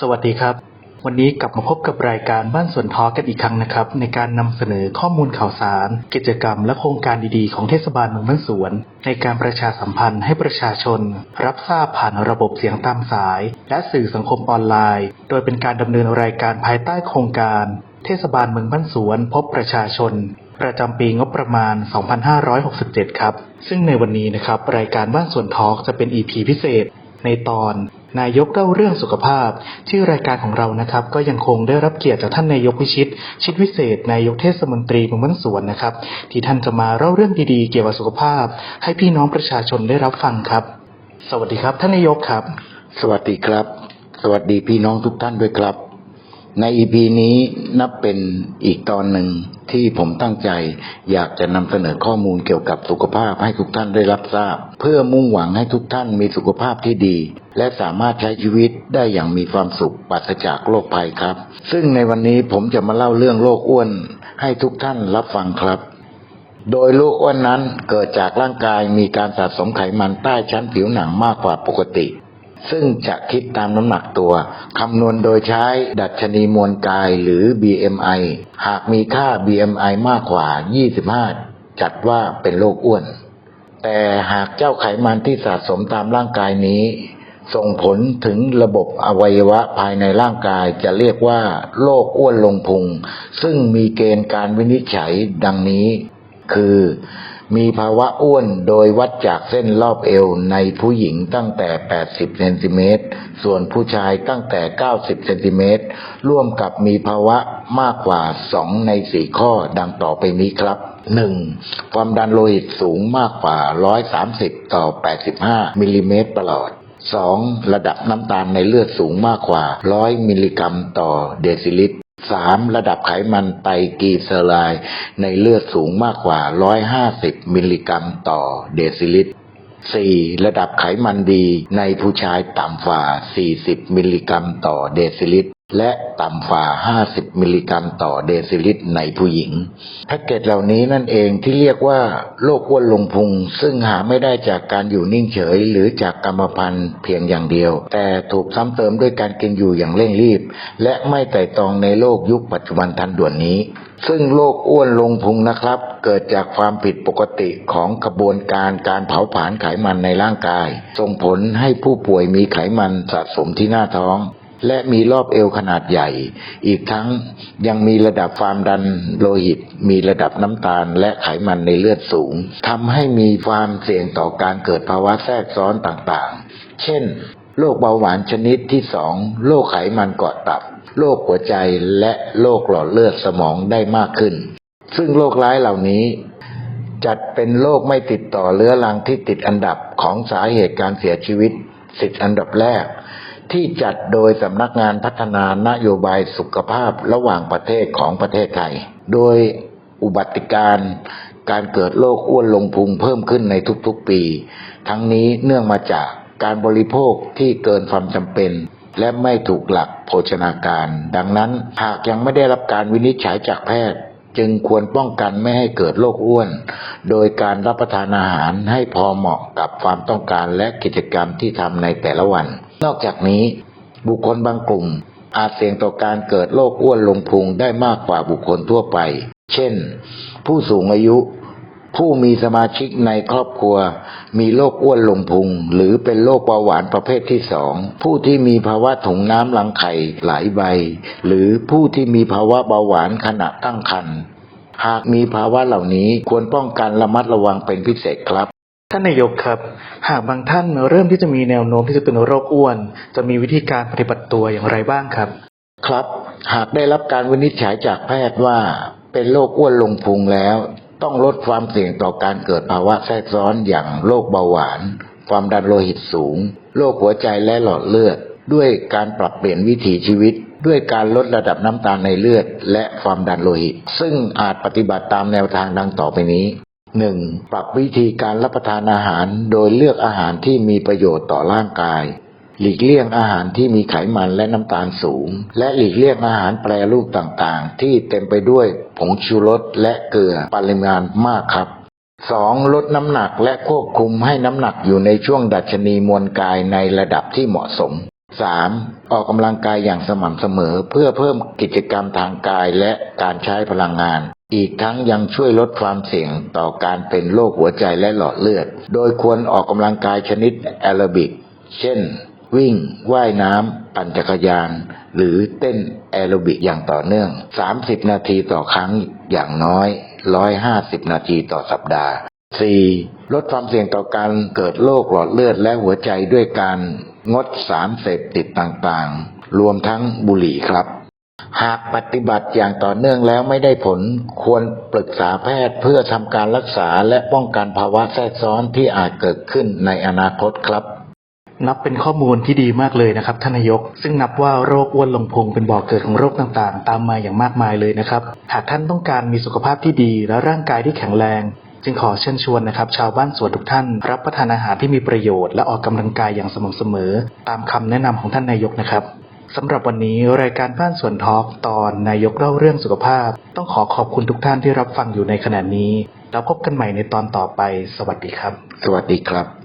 สวัสดีครับ วันนี้กลับมาพบกับรายการบ้านสวนทอกันอีกครั้งนะครับ ในการนำเสนอข้อมูลข่าวสาร กิจกรรมและโครงการดีๆของเทศบาลเมืองบ้านสวน ในการประชาสัมพันธ์ให้ประชาชน รับทราบผ่านระบบเสียงตามสาย และสื่อสังคมออนไลน์ โดยเป็นการดำเนินรายการภายใต้โครงการ เทศบาลเมืองบ้านสวนพบประชาชน ประจำปีงบประมาณ 2567 ครับ ซึ่งในวันนี้นะครับรายการบ้านสวนทอล์กจะเป็น EP พิเศษในตอน นายกเล่าเรื่องสุขภาพที่รายการของเรานะครับ ก็ยังคงได้รับเกียรติจากท่านนายกวิชิต ชิดวิเศษนายกเทศมนตรีเมืองบ้านสวนนะครับ ที่ท่านจะมาเล่าเรื่องดีๆ เกี่ยวกับสุขภาพ ให้พี่น้องประชาชนได้รับฟังครับ สวัสดีครับท่านนายกครับ สวัสดีครับ สวัสดีพี่น้องทุกท่านด้วยครับ ในอีพีนี้นับเป็นอีกตอนหนึ่งที่ผมตั้งใจ อยากจะนำเสนอข้อมูลเกี่ยวกับสุขภาพให้ทุกท่านได้รับทราบ เพื่อมุ่งหวังให้ทุกท่านมีสุขภาพที่ดี และสามารถใช้ชีวิตได้อย่างมีความสุขปราศจากโรคภัยครับ ซึ่งในวันนี้ผมจะมาเล่าเรื่องโรคอ้วน ให้ทุกท่านรับฟังครับ โดยโรคอ้วนนั้นเกิดจากร่างกายมีการสะสมไขมันใต้ชั้นผิวหนังมากกว่าปกติ ซึ่งจะคิดตามน้ำหนักตัว คำนวณโดยใช้ดัชนีมวลกายหรือ BMI หากมีค่า BMI มากกว่า 25 จัดว่าเป็นโรคอ้วน แต่หากเจ้าไขมันที่สะสมตามร่างกายนี้ ส่งผลถึงระบบอวัยวะภายในร่างกายจะเรียกว่าโรคอ้วนลงพุง ซึ่งมีเกณฑ์การวินิจฉัยดังนี้ คือ มีภาวะอ้วนโดยวัดจากเส้นรอบเอวในผู้หญิงตั้งแต่ 80 เซนติเมตร ส่วนผู้ชายตั้งแต่ 90 เซนติเมตร ร่วมกับมีภาวะมากกว่า 2 ใน 4 ข้อดังต่อไปนี้ครับ 1. ความดันโลหิตสูงมากกว่า 130 ต่อ 85 มิลลิเมตรประหลอด 2. ระดับน้ำตาลในเลือดสูงมากกว่า 100 มิลลิกรัมต่อเดซิลิตร สามระดับไขมันไตรกลีเซอไรด์ในเลือดสูงมากกว่า 150 มิลลิกรัมต่อเดซิลิตร 4. ระดับไขมันดีในผู้ชายต่ำกว่า 40 มิลลิกรัมต่อเดซิลิตร และต่ำฝ่า 50 มิลลิกรัมต่อเดซิลิตรในผู้หญิง แพ็กเกจเหล่านี้นั่นเองที่เรียกว่าโรคอ้วนลงพุง ซึ่งหาไม่ได้จากการอยู่นิ่งเฉย หรือจากกรรมพันธุ์เพียงอย่างเดียว แต่ถูกซ้ำเติมด้วยการกินอยู่อย่างเร่งรีบ และไม่ไต่ตองในโลกยุคปัจจุบันทันด่วนนี้ ซึ่งโรคอ้วนลงพุงนะครับ เกิดจากความผิดปกติของกระบวนการการเผาผลาญไขมันในร่างกาย ส่งผลให้ผู้ป่วยมีไขมันสะสมที่หน้าท้อง และมีรอบเอวขนาดใหญ่ อีกทั้งยังมีระดับความดันโลหิต มีระดับน้ำตาลและไขมันในเลือดสูงทำให้มีความเสี่ยงต่อการเกิดภาวะแทรกซ้อนต่างๆ เช่น โรคเบาหวานชนิดที่สองโรคไขมันเกาะตับ โรคหัวใจและโรคหลอดเลือดสมองได้มากขึ้น ซึ่งโรคร้ายเหล่านี้จัดเป็นโรคไม่ติดต่อเรื้อรังที่ติดอันดับของสาเหตุการเสียชีวิตสิบอันดับแรก ที่จัดโดยสำนักงานพัฒนานโยบายสุขภาพระหว่างประเทศของประเทศไทย โดยอุบัติการ์การเกิดโรคอ้วนลงพุงเพิ่มขึ้นในทุกๆปี ทั้งนี้เนื่องมาจากการบริโภคที่เกินความจำเป็น และไม่ถูกหลักโภชนาการ ดังนั้นหากยังไม่ได้รับการวินิจฉัยจากแพทย์ จึงควรป้องกันไม่ให้เกิดโรคอ้วน โดยการรับประทานอาหารให้พอเหมาะกับความต้องการและกิจกรรมที่ทำในแต่ละวัน นอกจากนี้ บุคคลบางกลุ่ม อาจเสี่ยงต่อการเกิดโรคอ้วนลงพุงได้มากกว่าบุคคลทั่วไป เช่น ผู้สูงอายุ ผู้มีสมาชิกในครอบครัว มีโรคอ้วนลงพุง หรือเป็นโรคเบาหวานประเภทที่สอง ผู้ที่มีภาวะถุงน้ำรังไข่หลายใบ หรือผู้ที่มีภาวะเบาหวานขณะตั้งครรภ์หากมีภาวะเหล่านี้ควรป้องกันระมัดระวังเป็นพิเศษครับ ท่านนายกครับ หากบางท่านเริ่มที่จะมีแนวโน้มที่จะเป็นโรคอ้วน จะมีวิธีการปฏิบัติตัวอย่างไรบ้างครับ ครับหากได้รับการวินิจฉัยจากแพทย์ว่าเป็นโรคอ้วนลงพุงแล้ว ต้องลดความเสี่ยงต่อการเกิดภาวะแทรกซ้อนอย่างโรคเบาหวาน ความดันโลหิตสูงโรคหัวใจและหลอดเลือด ด้วยการปรับเปลี่ยนวิถีชีวิต ด้วยการลดระดับน้ำตาลในเลือด และความดันโลหิต ซึ่งอาจปฏิบัติตามแนวทางดังต่อไปนี้ หนึ่งปรับวิธีการรับประทานอาหารโดยเลือกอาหารที่มีประโยชน์ต่อร่างกาย หลีกเลี่ยงอาหารที่มีไขมันและน้ำตาลสูง และหลีกเลี่ยงอาหารแปรรูปต่างๆ ที่เต็มไปด้วยผงชูรสและเกลือปริมาณมากครับสองลดน้ำหนักและควบคุมให้น้ำหนักอยู่ในช่วงดัชนีมวลกายในระดับที่เหมาะสม 3. ออกกำลังกายอย่างสม่ำเสมอเพื่อเพิ่มกิจกรรมทางกายและการใช้พลังงาน อีกทั้งยังช่วยลดความเสี่ยงต่อการเป็นโรคหัวใจและหลอดเลือด โดยควรออกกำลังกายชนิดแอโรบิก เช่น วิ่ง ว่ายน้ำ ปั่นจักรยาน หรือเต้นแอโรบิกอย่างต่อเนื่อง 30 นาทีต่อครั้งอย่างน้อย 150 นาทีต่อสัปดาห์ 4. ลดความเสี่ยงต่อการเกิดโรคหลอดเลือดและหัวใจด้วยการงดสารเสพติดต่างๆ รวมทั้งบุหรี่ครับ หากปฏิบัติอย่างต่อเนื่องแล้วไม่ได้ผล ควรปรึกษาแพทย์เพื่อทำการรักษาและป้องกันภาวะแทรกซ้อนที่อาจเกิดขึ้นในอนาคตครับ นับเป็นข้อมูลที่ดีมากเลยนะครับท่านนายก ซึ่งนับว่าโรคอ้วนลงพุงเป็นบ่อกเกิดของโรคต่างๆ ตามมาอย่างมากมายเลยนะครับ หากท่านต้องการมีสุขภาพที่ดีและร่างกายที่แข็งแรง จึงขอเชิญชวนนะครับ ชาวบ้านสวนทุกท่าน รับประทานอาหารที่มีประโยชน์และออกกำลังกายอย่างสม่ำเสมอ ตามคำแนะนำของท่านนายกนะครับ สำหรับวันนี้รายการบ้านสวนทอล์กตอนนายกเล่าเรื่องสุขภาพ ต้องขอขอบคุณทุกท่านที่รับฟังอยู่ในขณะนี้ แล้วพบกันใหม่ในตอนต่อไป สวัสดีครับ สวัสดีครับ